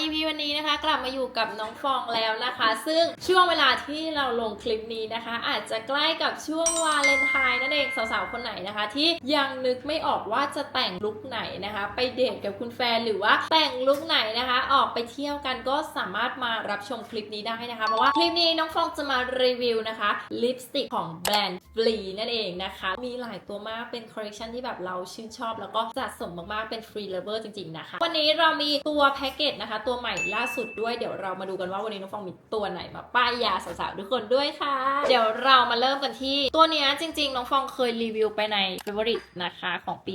EP วันนี้นะคะ กลับมาอยู่กับน้องฟองแล้วนะคะ ซึ่งช่วงเวลาที่เราลงคลิปนี้นะคะ อาจจะใกล้กับช่วงวาเลนไทน์นั่นเองสาวๆคนไหนนะคะ ที่ยังนึกไม่ออกว่าจะแต่งลุคไหนนะคะ ไปเดทกับคุณแฟนหรือว่าแต่งลุคไหนนะคะ ออกไปเที่ยวกันก็สามารถมารับชมคลิปนี้ได้นะคะเพราะว่าคลิปนี้น้องฟองจะมารีวิวนะคะลิปสติกของแบรนด์ฟลีนั่นเองนะคะ มีหลายตัวมากเป็นคอลเลคชันที่แบบเราชื่นชอบ แล้วก็สะสมมากๆเป็นฟรีเลเวอร์จริงๆนะคะ วันนี้เรามีตัวแพ็กเกจนะคะตัวใหม่ล่าสุดด้วยเดี๋ยวเรามาดูกันว่าวันนี้น้องฟองมีตัวไหนมาป้ายยาสาวๆทุกคนด้วยค่ะ เดี๋ยวเรามาเริ่มกันที่ตัวนี้จริงๆ น้องฟองเคยรีวิวไปใน Favorite นะคะของปี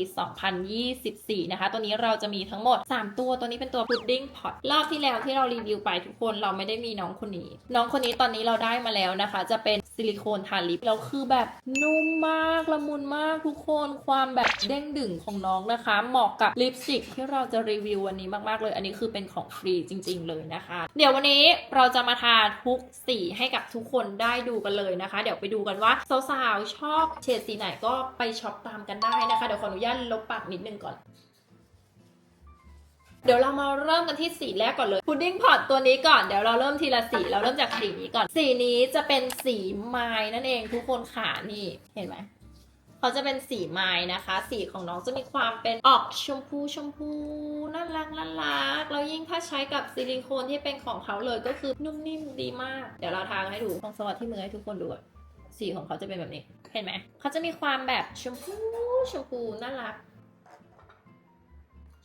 2024 นะคะ ตัวนี้เราจะมีทั้งหมด 3 ตัวตัวนี้เป็นตัว Pudding Pot รอบที่แล้วที่เรารีวิวไปทุกคนเราไม่ได้มีน้องคนนี้ น้องคนนี้ตอนนี้เราได้มาแล้วนะคะ จะเป็นซิลิโคนทาลิปแล้วคือแบบนุ่มมากละมุนมากทุกคนความแบบเด้งดึงของน้องนะคะ เหมาะกับลิปสติกที่เราจะรีวิววันนี้มากๆเลย อันนี้คือเป็นของฟรีจริง ๆ เลยนะคะ เดี๋ยววันนี้เราจะมาทาทุกสีให้กับทุกคนได้ดูกันเลยนะคะ เดี๋ยวไปดูกันว่าสาวๆชอบเฉดสีไหนก็ไปช็อปตามกันได้นะคะ เดี๋ยวขออนุญาตลบปากนิดนึงก่อนเดี๋ยวเรามาเริ่มกันที่สีแรกก่อนเลยพุดดิ้งพอตตัวนี้ก่อนเดี๋ยวเราเริ่มทีละสีเราเริ่มจากสีนี้ก่อน สีนี้จะเป็นสีไม้นั่นเองทุกคนขานี่เห็นไหม เขาจะเป็นสีไม้นะคะ สีของน้องจะมีความเป็นออกชมพูชมพูน่ารักน่ารักแล้วยิ่งถ้าใช้กับซิลิโคนที่เป็นของเขาเลยก็คือนุ่มนิ่มดีมาก เดี๋ยวเราทาให้ดูฟองสวัสดที่มือให้ทุกคนดูก่อนสีของเขาจะเป็นแบบนี้ เห็นไหมเขาจะมีความแบบชมพูชมพูน่ารัก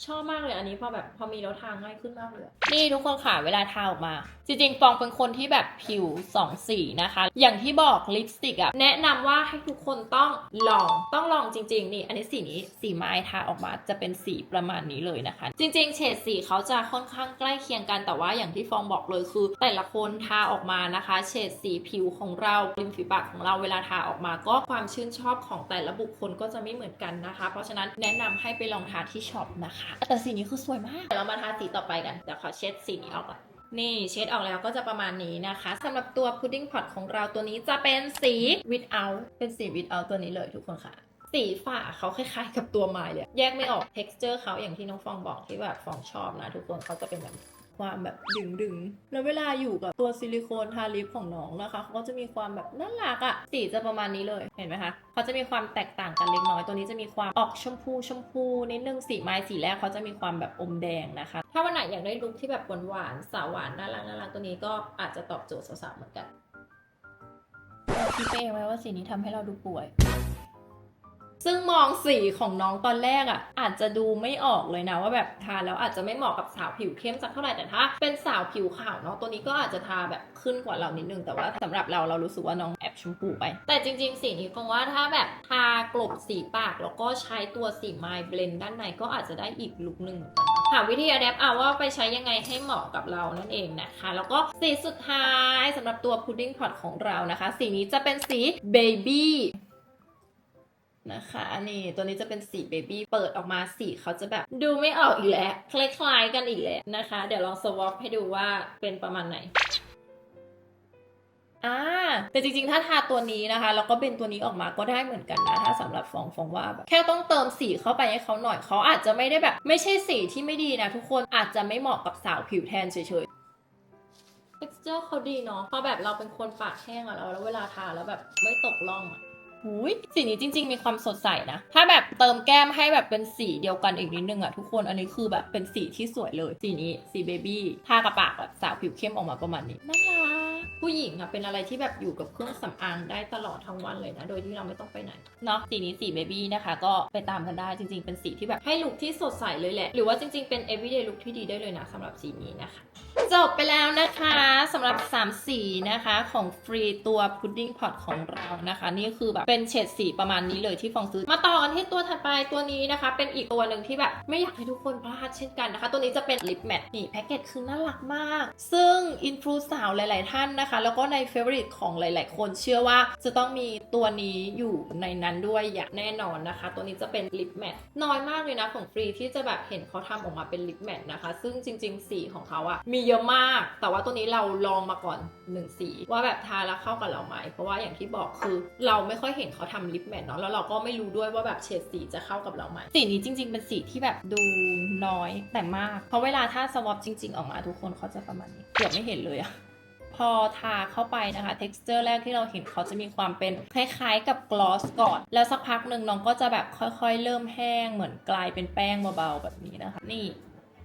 ชอบมากเลยอันนี้พอแบบพอมีแล้วทางง่ายขึ้นมากเลย นี่ทุกคนค่ะเวลาทาออกมา จริงๆฟองเป็นคนที่แบบผิวสองสีนะคะ อย่างที่บอกลิปสติกอะแนะนำว่าให้ทุกคนต้องลองต้องลองจริง ๆ นี่ อันนี้สีนี้สีไม้ทาออกมาจะเป็นสีประมาณนี้เลยนะคะ จริง ๆ เฉดสีเขาจะค่อนข้างใกล้เคียงกันแต่ว่าอย่างที่ฟองบอกเลยคือ แต่ละคนทาออกมานะคะ เฉดสีผิวของเราริมฝีปากของเราเวลาทาออกมา ก็ความชื่นชอบของแต่ละบุคคลก็จะไม่เหมือนกันนะคะ เพราะฉะนั้นแนะนำให้ไปลองทาที่ช็อปนะคะแต่สีนี้คือสวยมากเดี๋ยวเรามาทาสีต่อไปกันเดี๋ยวขอเช็ดสีนี้ออกก่อนนี่เช็ดออกแล้วก็จะประมาณนี้นะคะสำหรับตัวพุดดิ้งพอตของเราตัวนี้จะเป็นสี without เป็นสี without ตัวนี้เลยทุกคนค่ะ สีฝาเขาคล้ายๆ กับตัวไม้เลย แยกไม่ออก texture เขาอย่างที่น้องฟองบอกที่แบบฟองชอบนะทุกคนเขาจะเป็นแบบ ความแบบดึงๆแล้วเวลาอยู่กับตัวซิลิโคนทาลิปของน้องนะคะเขาก็จะมีความแบบน่ารักอะสีจะประมาณนี้เลยเห็นไหมคะเขาจะมีความแตกต่างกันเล็กน้อยตัวนี้จะมีความออกชมพูชมพูนิดนึงสีไม้สีแรกเขาจะมีความแบบอมแดงนะคะ ถ้าวันไหนอยากได้ลุคที่แบบหวานๆสาวหวานน่ารักน่ารักตัวนี้ก็อาจจะตอบโจทย์สาวๆเหมือนกันคิดไปเองไหมว่าสีนี้ทำให้เราดูป่วย ซึ่งมองสีของน้องตอนแรกอะ่ะ อาจจะดูไม่ออกเลยนะว่าแบบทาแล้วอาจจะไม่เหมาะกับสาวผิวเข้มสักเท่าไหร่แต่ถ้าเป็นสาวผิวขาวเนาะตัวนี้ก็อาจจะทาแบบขึ้นกว่าเรานิดนึงแต่ว่าสำหรับเราเรารู้สึกว่าน้องแอบชมพูไป แต่จริง ๆ สีนี้คงว่าถ้าแบบทากลบสีปาก แล้วก็ใช้ตัวสีไมล์เบลนด้านในก็อาจจะได้อีกลุคหนึ่งเหมือนกันหาวิธีอะแดปเอาว่าไปใช้ยังไงให้เหมาะกับเรานั่นเองนะคะ แล้วก็สีสุดท้ายสำหรับตัว pudding pot ของเรานะคะ สีนี้จะเป็นสี baby นะคะนี่ตัวนี้จะเป็นสีเบบี้เปิดออกมาสีเขาจะแบบดูไม่ออกอีกแล้วคล้ายๆกันอีกแล้วนะคะ เดี๋ยวลองสวอปให้ดูว่าเป็นประมาณไหนอ่าแต่จริงๆ ถ้าทาตัวนี้นะคะแล้วก็เป็นตัวนี้ออกมาก็ได้เหมือนกันนะถ้าสำหรับฟองฟองว่าแบบแค่ต้องเติมสีเข้าไปให้เขาหน่อยเขาอาจจะไม่ได้แบบ ไม่ใช่สีที่ไม่ดีนะทุกคนอาจจะไม่เหมาะกับสาวผิวแทนเฉยๆ texture เขาดีเนาะเพราะแบบเราเป็นคนปากแห้งอะแล้วแล้วเวลาทาแล้วแบบไม่ตกล่องอะ หูยสีนี้จริง ๆ มีความสดใสนะ ถ้าแบบเติมแก้มให้แบบเป็นสีเดียวกันอีกนิดนึงอะทุกคน อันนี้คือแบบเป็นสีที่สวยเลย สีนี้ สีเบบี้ ทากระปากแบบสาวผิวเข้มออกมาประมาณนี้น่ารัก ผู้หญิงอะเป็นอะไรที่แบบอยู่กับเครื่องสำอางได้ตลอดทั้งวันเลยนะ โดยที่เราไม่ต้องไปไหนเนาะสีนี้สีเบบี้นะคะ ก็ไปตามกันได้จริง ๆ เป็นสีที่แบบให้ลุคที่สดใสเลยแหละ หรือว่าจริง ๆ เป็น everyday look ที่ดีได้เลยนะสำหรับสีนี้นะคะ จบไปแล้วนะคะสำหรับ 3 สีนะคะของฟรีตัว pudding pot ของเรานะคะ นี่คือแบบเป็นเฉดสีประมาณนี้เลยที่ฟองซื้อมาต่อกันที่ตัวถัดไปตัวนี้นะคะ เป็นอีกตัวหนึ่งที่แบบไม่อยากให้ทุกคนพลาดเช่นกันนะคะ ตัวนี้จะเป็นลิปแมทนี่แพ็กเกจคือน่ารักมาก ซึ่งอินฟลูสาวหลาย ๆ ท่านนะคะแล้วก็ในเฟ v o r i t e ของหลาย ๆ คนเชื่อว่าจะต้องมีตัวนี้อยู่ในนั้นด้วยอย่างแน่นอนนะคะ ตัวนี้จะเป็นลิปแมทน้อยมากเลยนะของฟรีที่จะแบบเห็นเขาทำออกมาเป็นลิปแมทนะคะ ซึ่งจริง ๆ สีของเขาอะมีเยอะมาก แต่ว่าตัวนี้เราลองมาก่อนหนึ่งสีว่าแบบทาแล้วเข้ากับเราไหมเพราะว่าอย่างที่บอกคือเราไม่ค่อยเห็นเขาทำลิปแมทเนาะแล้วเราก็ไม่รู้ด้วยว่าแบบเฉดสีจะเข้ากับเราไหมสีนี้จริง ๆ เป็นสีที่แบบดูน้อยแต่มาก เพราะเวลาถ้าสวอปจริง ๆ ออกมาทุกคนเขาจะประมาณนี้เกือบไม่เห็นเลยอะ พอทาเข้าไปนะคะ texture แรกที่เราเห็นเขาจะมีความเป็นคล้ายๆ กับกลอสก่อน แล้วสักพักหนึ่งน้องก็จะแบบค่อยๆ เริ่มแห้งเหมือนกลายเป็นแป้งเบาๆแบบนี้นะคะ นี่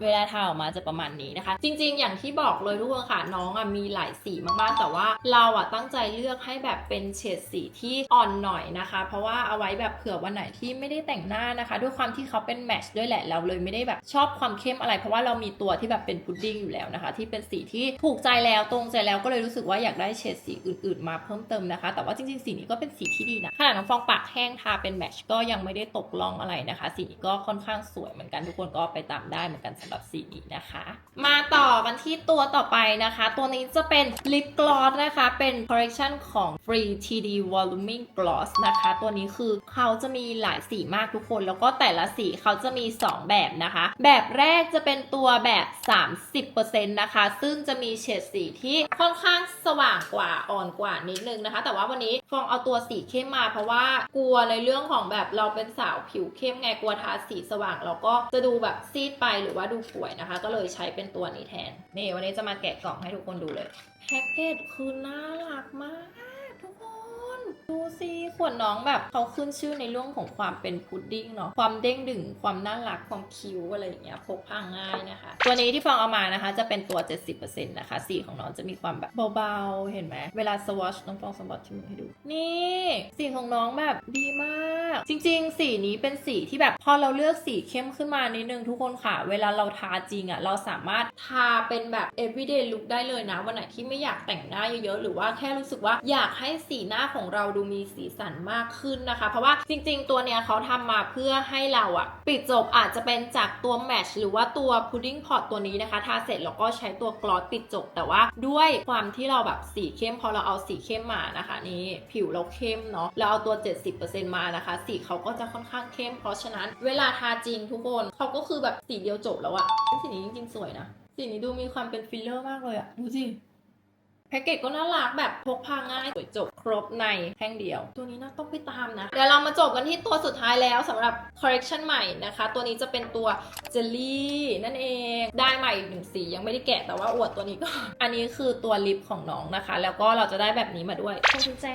เวลาทาออกมาจะประมาณนี้นะคะ จริงๆ อย่างที่บอกเลยทุกคนค่ะน้องอะมีหลายสีมากๆแต่ว่าเราอะตั้งใจเลือกให้แบบเป็นเฉดสีที่อ่อนหน่อยนะคะ เพราะว่าเอาไว้แบบเผื่อวันไหนที่ไม่ได้แต่งหน้านะคะ ด้วยความที่เขาเป็นแมทช์ด้วยแหละเราเลยไม่ได้แบบชอบความเข้มอะไร เพราะว่าเรามีตัวที่แบบเป็นพุดดิ้งอยู่แล้วนะคะ ที่เป็นสีที่ถูกใจแล้วตรงใจแล้วก็เลยรู้สึกว่าอยากได้เฉดสีอื่นๆ มาเพิ่มเติมนะคะ แต่ว่าจริงๆสีนี้ก็เป็นสีที่ดีนะขนาดน้องฟองปากแห้งทาเป็นแมทช์ก็ยังไม่ได้ตกล่องอะไรนะคะ สีนี้ก็ค่อนข้างสวยเหมือนกันทุกคนก็ไปตามได้เหมือนกันสำหรับสีนี้นะคะ มาต่อกันที่ตัวต่อไปนะคะ ตัวนี้จะเป็นลิปกลอสนะคะ เป็น correction ของ Free TD Voluming Gloss นะคะ ตัวนี้คือเขาจะมีหลายสีมากทุกคน แล้วก็แต่ละสีเขาจะมี 2 แบบนะคะ แบบแรกจะเป็นตัวแบบ 30%นะคะ ซึ่งจะมีเฉดสีที่ค่อนข้างสว่างกว่าอ่อนกว่านิดนึงนะคะ แต่ว่าวันนี้ฟองเอาตัวสีเข้มมาเพราะว่ากลัวในเรื่องของแบบเราเป็นสาวผิวเข้มไงกลัวทาสีสว่างเราก็จะดูแบบซีดไปหรือว่าดูป่วยนะคะ ก็เลยใช้เป็นตัวนี้แทน นี่วันนี้จะมาแกะกล่องให้ทุกคนดูเลย แพ็กเกจคือน่ารักมากทุกคน ดูสิขวดน้องแบบเขาขึ้นชื่อในเรื่องของความเป็นพุดดิ้งเนาะความเด้งดึงความน่ารักความคิ้วอะไรอย่างเงี้ยพกพาง่ายนะคะ ตัวนี้ที่ฟองเอามานะคะ จะเป็นตัว 70%นะคะสีของน้องจะมีความแบบเบาๆ เห็นไหมเวลาสวอชน้องฟองสวอชที่มือให้ดู นี่สีของน้องแบบดีมาก จริง ๆ สีนี้เป็นสีที่แบบพอเราเลือกสีเข้มขึ้นมานิดนึงทุกคนค่ะ เวลาเราทาจริงอะ่ะเราสามารถทาเป็นแบบ everyday look ได้เลยนะวันไหนที่ไม่อยากแต่งหน้าเยอะๆหรือว่าแค่รู้สึกว่าอยากให้สีหน้าของเราดูมีสีสันมากขึ้นนะคะ เพราะว่าจริง ๆ ตัวเนี้ยเขาทำมาเพื่อให้เราอะปิดจบอาจจะเป็นจากตัวแมชหรือว่าตัว pudding pot ตัวนี้นะคะทาเสร็จแล้วก็ใช้ตัวกลอสปิดจบ แต่ว่าด้วยความที่เราแบบสีเข้มพอเราเอาสีเข้มมานะคะนี่ผิวเราเข้มเนาะเราเอาตัว 70%มานะคะ สีเขาก็จะค่อนข้างเข้ม เพราะฉะนั้นเวลาทาจริงทุกคนเขาก็คือแบบสีเดียวจบแล้วอะสีนี้จริงๆสวยนะสีนี้ดูมีความเป็นฟิลเลอร์มากเลยอะดูสิ พ็กเกจก็น่ารักแบบพกพาง่ายสวยจบครบในแท่งเดียว ตัวนี้น่าต้องไปตามนะ เดี๋ยวเรามาจบกันที่ตัวสุดท้ายแล้วสำหรับ correction ใหม่นะคะ ตัวนี้จะเป็นตัวเจลลี่นั่นเอง ได้ใหม่อีกหนึ่งสียังไม่ได้แกะแต่ว่าอวดตัวนี้ก็ อันนี้คือตัวลิปของน้องนะคะ แล้วก็เราจะได้แบบนี้มาด้วยพวงกุญแจ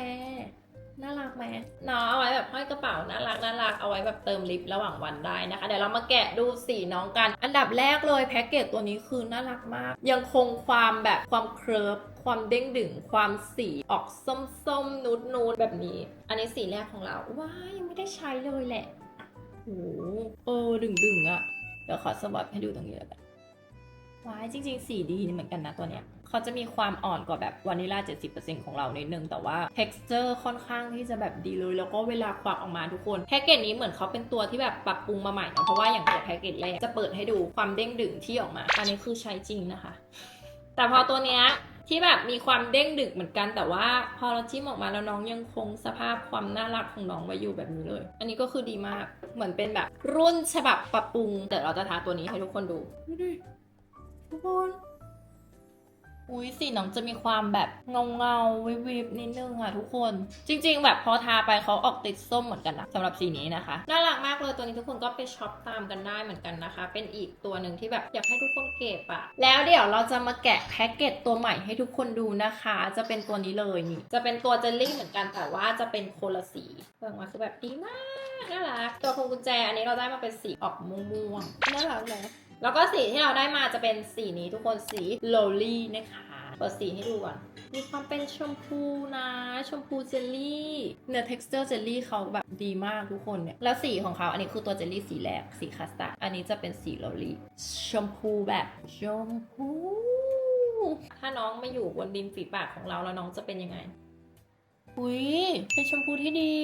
น่ารักไหมเนาะเอาไว้แบบห้อยกระเป๋าน่ารักน่ารักเอาไว้แบบเติมลิประหว่างวันได้นะคะ เดี๋ยวเรามาแกะดูสีน้องกัน อันดับแรกเลยแพ็กเกจตัวนี้คือน่ารักมาก ยังคงความแบบความเคลิร์ฟ ความเด้งดึงความสีออกส้มๆนูดนูดๆแบบนี้ อันนี้สีแรกของเรา ว้ายังไม่ได้ใช้เลยแหละโอ้โหเออดึงดึงอะเดี๋ยวขอสวอตให้ดูตรงนี้แล้วกันว้ายจริง ๆ สีดีเหมือนกันนะตัวเนี้ยเขาจะมีความอ่อนกว่าแบบวานิลลา70%ของเรานิดนึงแต่ว่า texture ค่อนข้างที่จะแบบดีเลย แล้วก็เวลาควักออกมาทุกคน แพ็กเกจนี้เหมือนเขาเป็นตัวที่แบบปรับปรุงมาใหม่เนะเพราะว่าอย่างตัวแพ็กเกจแรกจะเปิดให้ดูความเด้งดึงที่ออกมา อันนี้คือใช้จริงนะคะ แต่พอตัวเนี้ย ที่แบบมีความเด้งดึกเหมือนกันแต่ว่าพอเราจิ้มออกมาแล้วน้องยังคงสภาพความน่ารักของน้องไว้อยู่แบบนี้เลย อันนี้ก็คือดีมากเหมือนเป็นแบบรุ่นฉบับปรับปรุงเดี๋ยวเราจะทาตัวนี้ให้ทุกคนดูดูดิทุกคน อุ้ยสีน้องจะมีความแบบเงาเงาๆวิบวิบนิดนึงอะทุกคน จริง ๆ แบบพอทาไปเขาออกติดส้มเหมือนกันนะสำหรับสีนี้นะคะน่ารักมากเลยตัวนี้ทุกคนก็ไปช็อปตามกันได้เหมือนกันนะคะ เป็นอีกตัวหนึ่งที่แบบอยากให้ทุกคนเก็บอะแล้วเดี๋ยวเราจะมาแกะแพ็กเกจตัวใหม่ให้ทุกคนดูนะคะ จะเป็นตัวนี้เลยนี่จะเป็นตัวเจลลี่เหมือนกันแต่ว่าจะเป็นโคนละสีเปิดมาคือแบบดีมากน่ารักตัวพวงกุญแจอันนี้เราได้มาเป็นสีออกม่วงๆน่ารักเลย แล้วก็สีที่เราได้มาจะเป็นสีนี้ทุกคนสีโลลี่นะคะเปิดสีให้ดูก่อนมีความเป็นชมพูนะ ชมพูเจลลี่เนื้อ texture เจลลี่เขาแบบดีมากทุกคนเนี่ย แล้วสีของเขาอันนี้คือตัวเจลลี่สีแรกสีคัสตาร์ดอันนี้จะเป็นสีโลลี่ชมพูแบบชมพู ถ้าน้องมาอยู่บนดินฝีปากของเราแล้วน้องจะเป็นยังไง อุ้ยเป็นชมพูที่ดี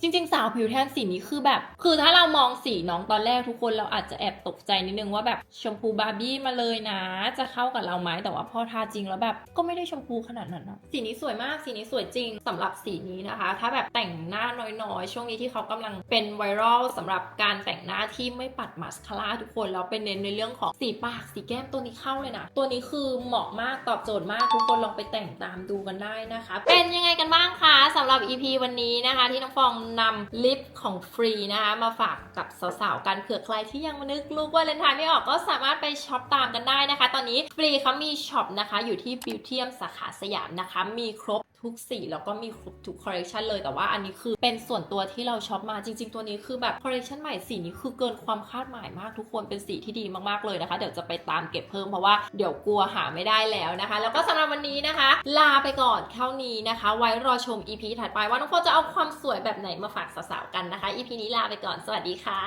จริง ๆ สาวผิวแทนสีนี้คือแบบ คือถ้าเรามองสีน้องตอนแรกทุกคนเราอาจจะแอบตกใจนิดนึงว่าแบบชมพูบาร์บี้มาเลยนะ จะเข้ากับเราไหมแต่ว่าพอทาจริงแล้วแบบ ก็ไม่ได้ชมพูขนาดนั้นนะสีนี้สวยมากสีนี้สวยจริงสำหรับสีนี้นะคะ ถ้าแบบแต่งหน้าน้อยๆ ช่วงนี้ที่เขากำลังเป็นไวรัลสำหรับการแต่งหน้าที่ไม่ปัดมาสคาร่าทุกคนแล้วเป็นเน้นในเรื่องของสีปากสีแก้มตัวนี้เข้าเลยนะตัวนี้คือเหมาะมากตอบโจทย์มากทุกคนลองไปแต่งตามดูกันได้นะคะ เป็นยังไงกันบ้างคะ รับ EP วันนี้นะคะ ที่น้องฟองนำลิปของฟรีนะคะ มาฝากกับสาวๆกันเผื่อใครที่ยังนึกลูกว่าเลนทน์ไม่ออกก็สามารถไปช็อปตามกันได้นะคะ ตอนนี้ฟรีเขามีช็อปนะคะ อยู่ที่บิวเทียมสาขาสยามนะคะ มีครบ ทุกสีแล้วก็มีครบทุกคอลเลคชันเลยแต่ว่าอันนี้คือเป็นส่วนตัวที่เราช็อปมาจริง ๆ ตัวนี้คือแบบคอลเลคชันใหม่สีนี้คือเกินความคาดหมายมากทุกคนเป็นสีที่ดีมากๆเลยนะคะ เดี๋ยวจะไปตามเก็บเพิ่มเพราะว่าเดี๋ยวกลัวหาไม่ได้แล้วนะคะ แล้วก็สำหรับวันนี้นะคะ ลาไปก่อนเท่านี้นะคะ ไว้รอชม EP ถัดไปว่าน้องโฟจะเอาความสวยแบบไหนมาฝากสาวๆกันนะคะ EP นี้ลาไปก่อนสวัสดีค่ะ